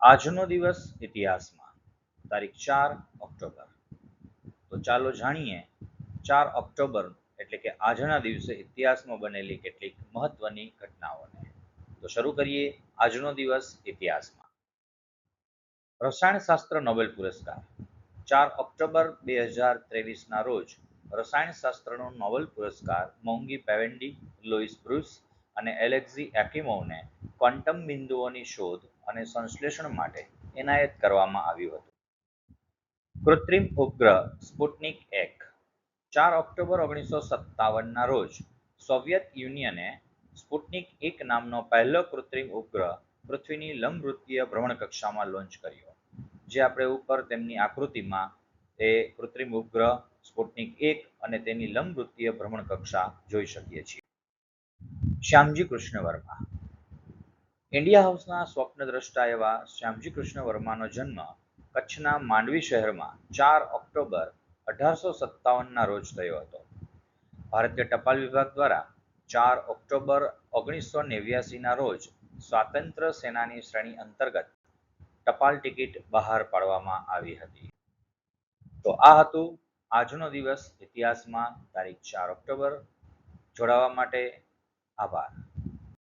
આજનો દિવસ ઇતિહાસમાં, તારીખ ચાર ઓક્ટોબર. તો ચાલો જાણીએ, ચાર ઓક્ટોબર એટલે કે આજના દિવસે ઇતિહાસમાં બનેલી કેટલીક મહત્વની ઘટનાઓને. તો શરૂ કરીએ આજનો દિવસ ઇતિહાસમાં. રસાયણશાસ્ત્ર નોબેલ પુરસ્કાર. ચાર ઓક્ટોબર બે હજાર ત્રેવીસના રોજ રસાયણશાસ્ત્રનો નોબેલ પુરસ્કાર મોંઘી પેવેન્ડી, લોઇસ બ્રુસ અને એલેક્ઝી એકિમોવને ક્વોન્ટમ બિંદુઓની શોધ અને સંશ્લેષણ માટે એનાયત કરવામાં આવ્યું હતું. કૃત્રિમ ઉપગ્રહ સ્પુટનિક એક, ચાર ઓક્ટોબર ઓગણીસો સત્તાવનના રોજ સોવિયત યુનિયને સ્પુટનિક એક નામનો પહેલો કૃત્રિમ ઉપગ્રહ પૃથ્વીની લંબવૃત્તીય ભ્રમણકક્ષામાં લોન્ચ કર્યો, જે આપણે ઉપર તેમની આકૃતિમાં એ કૃત્રિમ ઉપગ્રહ સ્પુટનિક એક અને તેની લંબવૃત્તીય ભ્રમણકક્ષા જોઈ શકીએ છીએ. શ્યામજી કૃષ્ણ વર્મા ઇન્ડિયા હાઉસના સ્વપ્નદ્રષ્ટા એવા શ્યામજી કૃષ્ણ વર્માનો જન્મ કચ્છના માંડવી શહેરમાં ચાર ઓક્ટોબર અઢારસો સત્તાવનના રોજ થયો હતો. ભારતીય ટપાલ વિભાગ દ્વારા ચાર ઓક્ટોબર ઓગણીસો નેવ્યાસીના રોજ સ્વાતંત્ર્ય સેનાની શ્રેણી અંતર્ગત ટપાલ ટિકિટ બહાર પાડવામાં આવી હતી. તો આ હતું આજનો દિવસ ઇતિહાસમાં તારીખ ચાર ઓક્ટોબર. જોડાવા માટે 好吧。